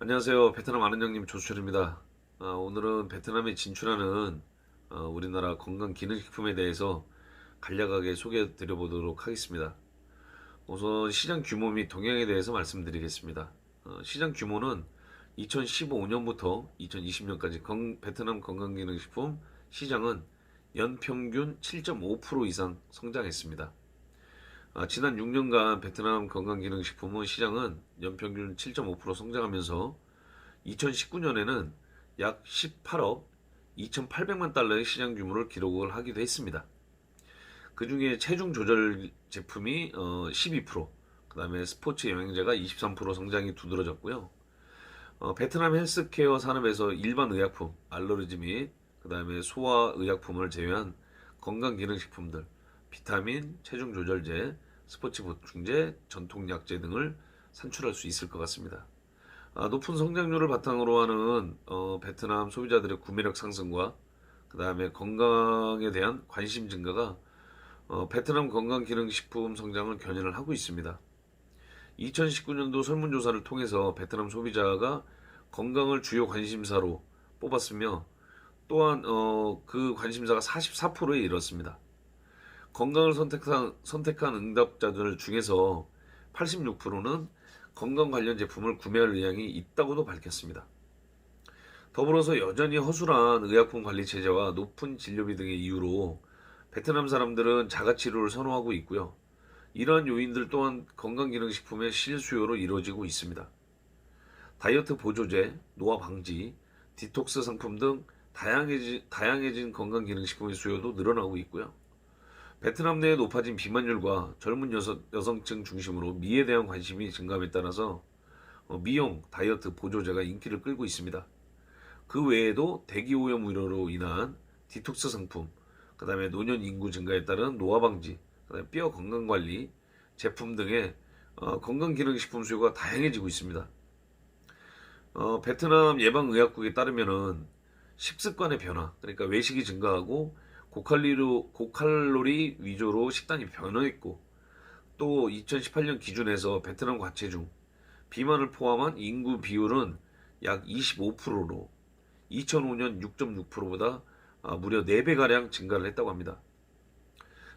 안녕하세요. 베트남 아는 형님 조수철입니다. 아, 오늘은 베트남에 진출하는 어, 우리나라 건강 기능식품에 대해서 간략하게 소개해 드려 보도록 하겠습니다. 우선 시장 규모 및 동향에 대해서 말씀드리겠습니다. 어, 시장 규모는 2015년부터 2020년까지 베트남 건강기능식품 시장은 연평균 7.5% 이상 성장했습니다. 아, 지난 6년간 베트남 건강기능식품은 시장은 연평균 7.5% 성장하면서 2019년에는 약 18억 2,800만 달러의 시장 규모를 기록을 하기도 했습니다. 그 중에 체중 조절 제품이 어, 12%, 그 다음에 스포츠 영양제가 23% 성장이 두드러졌고요. 어, 베트남 헬스케어 산업에서 일반 의약품, 알러지 및 그 다음에 소화 의약품을 제외한 건강기능식품들, 비타민, 체중 조절제, 스포츠 보충제, 전통약제 등을 산출할 수 있을 것 같습니다. 아, 높은 성장률을 바탕으로 하는 어, 베트남 소비자들의 구매력 상승과 그 다음에 건강에 대한 관심 증가가 어, 베트남 건강기능식품 성장을 견인을 하고 있습니다. 2019년도 설문조사를 통해서 베트남 소비자가 건강을 주요 관심사로 뽑았으며 또한 어, 그 관심사가 44%에 이르렀습니다. 건강을 선택한, 선택한 응답자들 중에서 86%는 건강 관련 제품을 구매할 의향이 있다고도 밝혔습니다. 더불어서 여전히 허술한 의약품 관리 체제와 높은 진료비 등의 이유로 베트남 사람들은 자가치료를 선호하고 있고요. 이러한 요인들 또한 건강기능식품의 실수요로 이루어지고 있습니다. 다이어트 보조제, 노화 방지, 디톡스 상품 등 다양해진, 다양해진 건강기능식품의 수요도 늘어나고 있고요. 베트남 내에 높아진 비만율과 젊은 여성, 여성층 중심으로 미에 대한 관심이 증감에 따라서 어, 미용, 다이어트 보조제가 인기를 끌고 있습니다. 그 외에도 대기오염 우려로 인한 디톡스 상품, 그 다음에 노년 인구 증가에 따른 노화 방지, 그다음에 뼈 건강 관리 제품 등의 어, 건강 기능식품 수요가 다양해지고 있습니다. 어, 베트남 예방의학국에 따르면은 식습관의 변화, 그러니까 외식이 증가하고 고칼리로, 고칼로리 위주로 식단이 변화했고 또 2018년 기준에서 베트남 과체중 비만을 포함한 인구 비율은 약 25%로 2005년 6.6%보다 아, 무려 4배가량 증가를 했다고 합니다.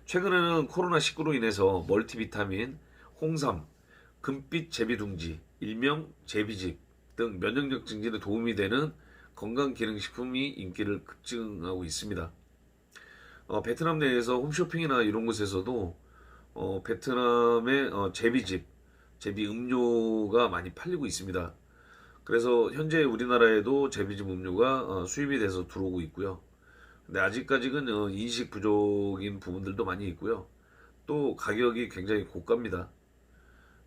최근에는 코로나19로 인해서 멀티비타민, 홍삼, 금빛 제비둥지, 일명 제비집 등 면역력 증진에 도움이 되는 건강기능식품이 인기를 급증하고 있습니다. 어, 베트남 내에서 홈쇼핑이나 이런 곳에서도 어, 베트남의 어, 제비집, 제비 음료가 많이 팔리고 있습니다. 그래서 현재 우리나라에도 제비집 음료가 어, 수입이 돼서 들어오고 있고요. 근데 아직까지는 어, 인식 부족인 부분들도 많이 있고요. 또 가격이 굉장히 고가입니다.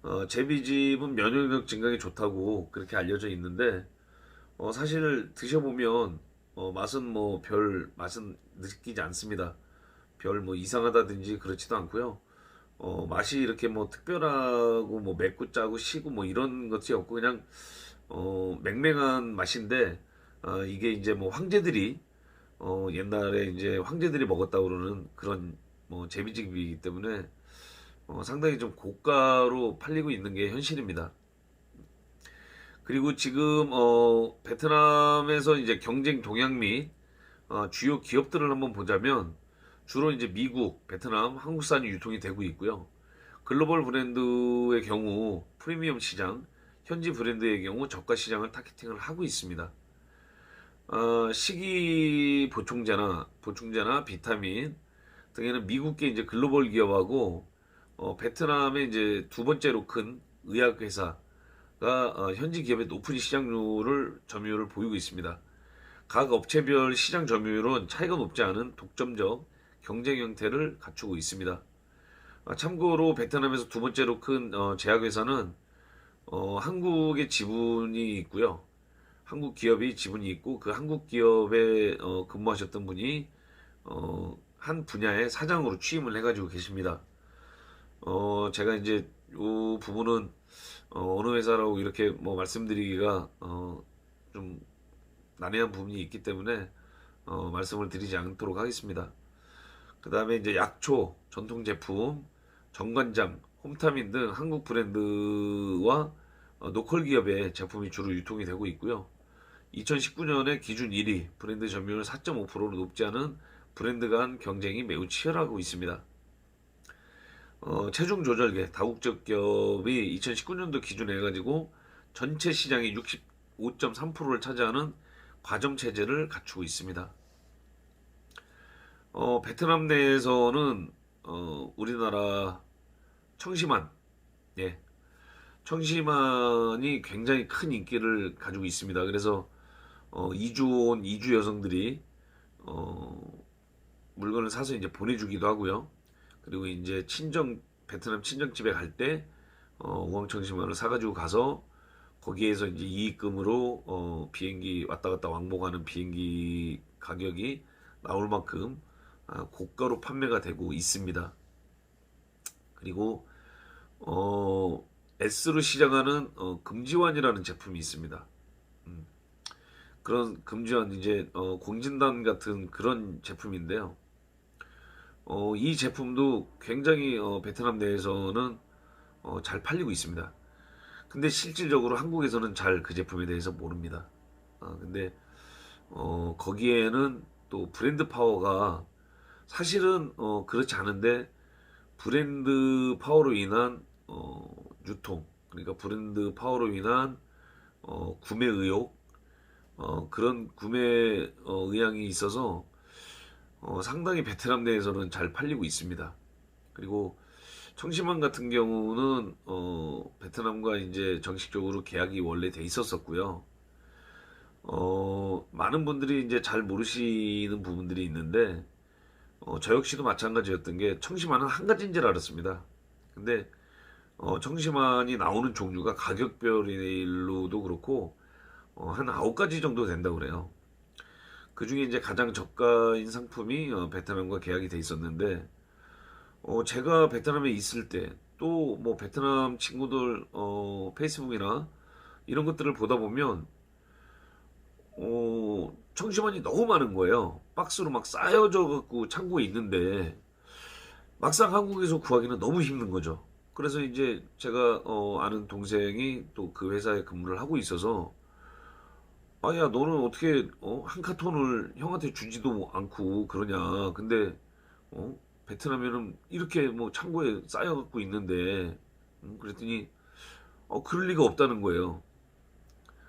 어, 제비집은 면역력 증강에 좋다고 그렇게 알려져 있는데 어, 사실 드셔보면 어, 맛은 뭐 별 맛은 느끼지 않습니다. 별 뭐 이상하다든지 그렇지도 않고요. 어, 맛이 이렇게 뭐 특별하고 뭐 맵고 짜고 시고 뭐 이런 것이 없고 그냥 어, 맹맹한 맛인데 어, 이게 이제 뭐 황제들이 어, 옛날에 이제 황제들이 먹었다고 그러는 그런 뭐 제비집이기 때문에 어, 상당히 좀 고가로 팔리고 있는 게 현실입니다. 그리고 지금 어, 베트남에서 이제 경쟁 동향 및 어, 주요 기업들을 한번 보자면 주로 이제 미국, 베트남, 한국산이 유통이 되고 있고요. 글로벌 브랜드의 경우 프리미엄 시장, 현지 브랜드의 경우 저가 시장을 타겟팅을 하고 있습니다. 어, 식이 보충제나 보충제나 비타민 등에는 미국계 이제 글로벌 기업하고 어, 베트남의 이제 두 번째로 큰 어, 현지 기업의 높은 시장률을 점유율을 보이고 있습니다. 각 업체별 시장 점유율은 차이가 높지 않은 독점적 경쟁 형태를 갖추고 있습니다. 아, 참고로 베트남에서 두 번째로 큰 어, 제약회사는 어, 한국의 지분이 있고요. 한국 기업이 지분이 있고 그 한국 기업에 어, 근무하셨던 분이 어, 한 분야의 사장으로 취임을 해가지고 계십니다. 어, 제가 이제 이 부분은 어, 느 회사라고 이렇게 뭐 말씀드리기가 어, 좀 난해한 부분이 있기 때문에 어, 말씀을 드리지 않도록 하겠습니다. 그 다음에 이제 약초, 전통 제품, 정관장, 홈타민 등 한국 브랜드와 어, 노컬 기업의 제품이 주로 유통이 되고 있고요. 2019년에 기준 1위 브랜드 점유율 4.5%로 높지 않은 브랜드 간 경쟁이 매우 치열하고 있습니다. 어, 체중 조절계 다국적 기업이 2019년도 기준에 해가지고 전체 시장의 65.3%를 차지하는 과점 체제를 갖추고 있습니다. 어, 베트남 내에서는 어, 우리나라 청심환, 예, 청심환이 굉장히 큰 인기를 가지고 있습니다. 그래서 어, 이주 온 이주 여성들이 어, 물건을 사서 이제 보내주기도 하고요. 그리고 이제 친정 베트남 친정집에 갈 때 어, 우황청심환을 사가지고 가서 거기에서 이제 이익금으로 어, 비행기 왔다 갔다 왕복하는 비행기 가격이 나올 만큼 아, 고가로 판매가 되고 있습니다. 그리고 어, S로 시작하는 어, 금지환이라는 제품이 있습니다. 음, 그런 금지환 이제 어, 공진단 같은 그런 제품인데요. 어, 이 제품도 굉장히 어, 베트남 내에서는 어, 잘 팔리고 있습니다. 근데 실질적으로 한국에서는 잘 그 제품에 대해서 모릅니다. 아, 근데 어, 거기에는 또 브랜드 파워가 사실은 어, 그렇지 않은데 브랜드 파워로 인한 어, 유통 그러니까 브랜드 파워로 인한 어, 구매 의욕 어, 그런 구매 어, 의향이 있어서 어, 상당히 베트남 내에서는 잘 팔리고 있습니다. 그리고 청심환 같은 경우는 어, 베트남과 이제 정식적으로 계약이 원래 돼 있었었고요. 어, 많은 분들이 이제 잘 모르시는 부분들이 있는데 어, 저 역시도 마찬가지였던 게 청심환은 한 가지인 줄 알았습니다. 근데 어, 청심환이 나오는 종류가 가격별로도 그렇고 어, 한 아홉 가지 정도 된다고 그래요. 그 중에 이제 가장 저가인 상품이 어, 베트남과 계약이 돼 있었는데 어, 제가 베트남에 있을 때 또 뭐 베트남 친구들 어, 페이스북이나 이런 것들을 보다 보면 어, 청심환이 너무 많은 거예요. 박스로 막 쌓여져 갖고 창고에 있는데 막상 한국에서 구하기는 너무 힘든 거죠. 그래서 이제 제가 어, 아는 동생이 또 그 회사에 근무를 하고 있어서 아야 너는 어떻게 어, 한 카톤을 형한테 주지도 않고 그러냐. 근데 어, 베트남에는 이렇게 뭐 창고에 쌓여 갖고 있는데 음, 그랬더니 어, 그럴 리가 없다는 거예요.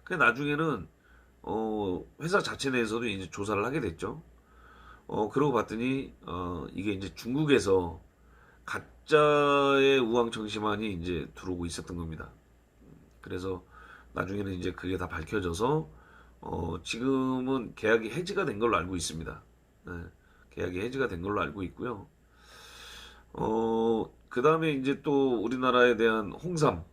그 나중에는 어, 회사 자체 내에서도 이제 조사를 하게 됐죠. 어, 그러고 봤더니, 어, 이게 이제 중국에서 가짜의 우황청심환이 이제 들어오고 있었던 겁니다. 그래서 나중에는 이제 그게 다 밝혀져서, 어, 지금은 계약이 해지가 된 걸로 알고 있습니다. 네, 계약이 해지가 된 걸로 알고 있고요. 어, 그 다음에 이제 또 우리나라에 대한 홍삼,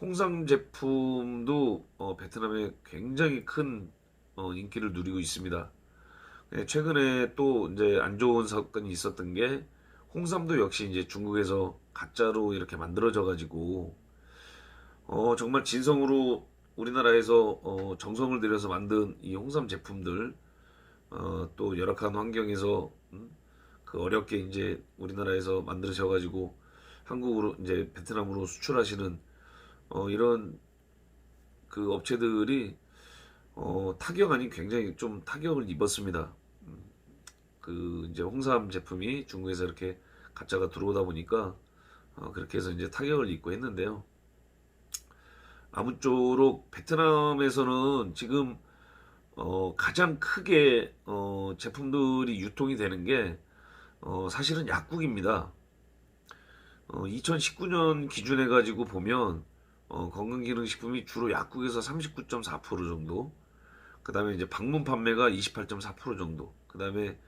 홍삼 제품도 어, 베트남에 굉장히 큰 어, 인기를 누리고 있습니다. 네, 최근에 또 이제 안 좋은 사건이 있었던 게 홍삼도 역시 이제 중국에서 가짜로 이렇게 만들어져 가지고 어, 정말 진성으로 우리나라에서 어, 정성을 들여서 만든 이 홍삼 제품들 어, 또 열악한 환경에서 음, 그 어렵게 이제 우리나라에서 만들어져 가지고 한국으로 이제 베트남으로 수출하시는 어, 이런 그 업체들이 어, 타격 아닌 굉장히 좀 타격을 입었습니다. 음, 그 이제 홍삼 제품이 중국에서 이렇게 가짜가 들어오다 보니까 어, 그렇게 해서 이제 타격을 입고 했는데요. 아무쪼록 베트남에서는 지금 어, 가장 크게 어, 제품들이 유통이 되는 게 어, 사실은 약국입니다. 어, 2019년 기준해 가지고 보면 어, 건강기능식품이 주로 약국에서 39.4% 정도, 그 다음에 이제 방문 판매가 28.4% 정도, 그 다음에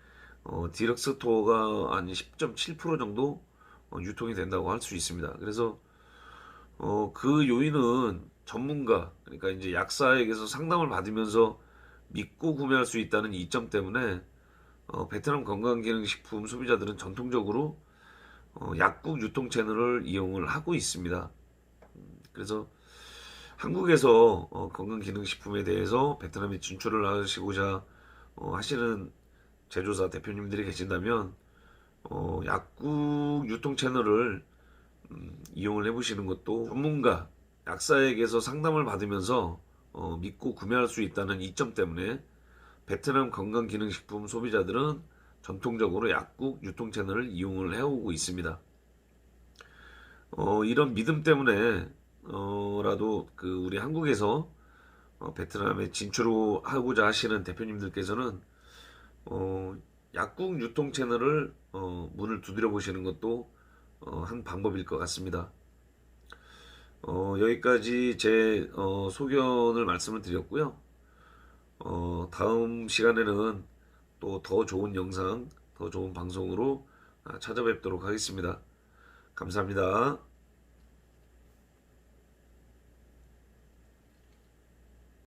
어, 디럭스 스토어가 한 10.7% 정도 어, 유통이 된다고 할 수 있습니다. 그래서 어, 그 요인은 전문가, 그러니까 이제 약사에게서 상담을 받으면서 믿고 구매할 수 있다는 이점 때문에 어, 베트남 건강기능식품 소비자들은 전통적으로 어, 약국 유통 채널을 이용을 하고 있습니다. 그래서 한국에서 어, 건강기능식품에 대해서 베트남에 진출을 하시고자 어, 하시는 제조사 대표님들이 계신다면 어, 약국 유통 채널을 음, 이용을 해보시는 것도 전문가 약사에게서 상담을 받으면서 어, 믿고 구매할 수 있다는 이점 때문에 베트남 건강기능식품 소비자들은 전통적으로 약국 유통 채널을 이용을 해오고 있습니다. 어, 이런 믿음 때문에 어, 라도 그 우리 한국에서 어, 베트남에 진출하고자 하시는 대표님들께서는 어, 약국 유통 채널을 어, 문을 두드려 보시는 것도 어, 한 방법일 것 같습니다. 어, 여기까지 제 어, 소견을 말씀을 드렸고요. 어, 다음 시간에는 또 더 좋은 영상, 더 좋은 방송으로 아, 찾아뵙도록 하겠습니다. 감사합니다.